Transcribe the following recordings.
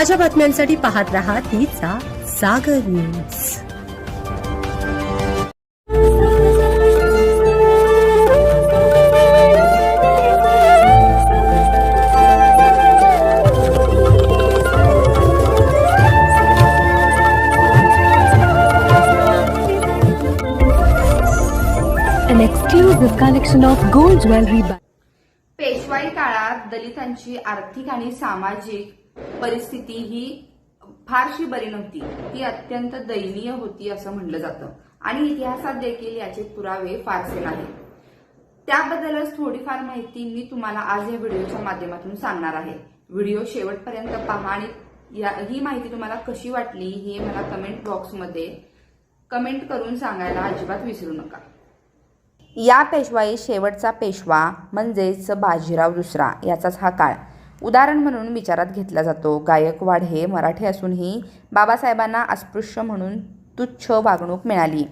ताज्या बातम्यांसाठी पाहत रहा तिचा Sagar news. An exclusive collection of gold jewelry by पेशवाई काळात दलितांची आर्थिक आणि सामाजिक परिस्थिती ही फारशी बरी नव्हती. ही अत्यंत दयनीय होती असं म्हटलं जातं. आणि इतिहासात देखील याचे पुरावे फारसे नाहीत. त्याबद्दलच थोडीफार माहिती मी तुम्हाला आज या व्हिडिओच्या माध्यमातून सांगणार आहे. व्हिडिओ शेवटपर्यंत पहा आणि या- ही माहिती तुम्हाला कशी वाटली हे मला कमेंट बॉक्समध्ये कमेंट करून सांगायला अजिबात विसरू नका. या पेशवाई शेवटचा पेशवा म्हणजेच बाजीराव दुसरा याचाच हा काळ. उदाहरण म्हणून विचारात घेतला जातो. गायकवाड हे मराठी असूनही बाबासाहेबांना अस्पृश्य म्हणून तुच्छ वागणूक मिळाली.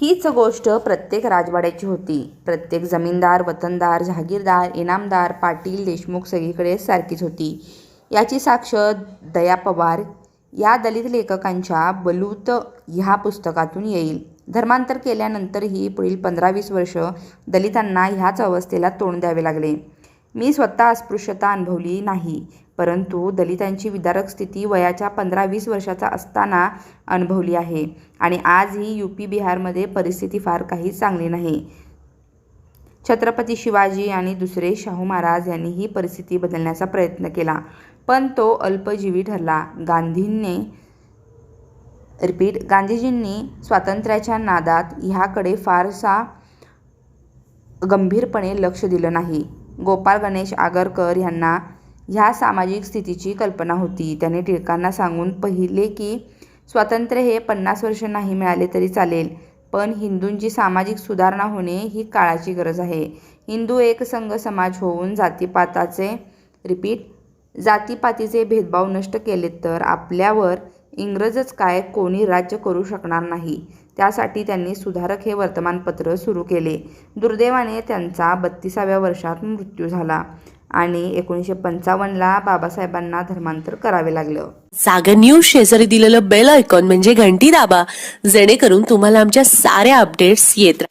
हीच गोष्ट प्रत्येक राजवाड्याची होती. प्रत्येक जमीनदार वतनदार जहागीरदार इनामदार पाटील देशमुख सगळीकडे सारखीच होती. याची साक्ष दया पवार या दलित लेखकांच्या बलूत ह्या पुस्तकातून येईल. धर्मांतर केल्यानंतरही पुढील पंधरा वीस वर्ष दलितांना ह्याच अवस्थेला तोंड द्यावे लागले. मी स्वतः अस्पृश्यता अनुभवली नाही. परंतु दलितांची विदारक स्थिती वयाच्या पंधरा वीस वर्षाचा असताना अनुभवली आहे आणि आजही यू पी बिहारमध्ये परिस्थिती फार काही चांगली नाही. छत्रपती शिवाजी आणि दुसरे शाहू महाराज यांनी ही परिस्थिती बदलण्याचा प्रयत्न केला पण तो अल्पजीवी ठरला. गांधींनी रिपीट गांधीजींनी स्वातंत्र्याच्या नादात ह्याकडे फारसा गंभीरपणे लक्ष दिलं नाही. गोपाळ गणेश आगरकर यांना ह्या सामाजिक स्थितीची कल्पना होती. त्याने टिळकांना सांगून पहिले की स्वातंत्र्य हे पन्नास वर्ष नाही मिळाले तरी चालेल पण हिंदूंची सामाजिक सुधारणा होणे ही काळाची गरज आहे. हिंदू एक संघ समाज होऊन जातीपाताचे रिपीट जातीपातीचे भेदभाव नष्ट केले तर आपल्यावर इंग्रजच काय कोणी राज्य करू शकणार नाही. त्यासाठी त्यांनी सुधारक हे वर्तमानपत्र सुरू केले. दुर्दैवाने त्यांचा बत्तीसाव्या वर्षात मृत्यू झाला आणि एकोणीसशे पंचावन्नला बाबासाहेबांना धर्मांतर करावे लागलं. सागर न्यूज शेजारी दिलेलं बेल आयकॉन म्हणजे घंटी दाबा जेणेकरून तुम्हाला आमच्या साऱ्या अपडेट्स येत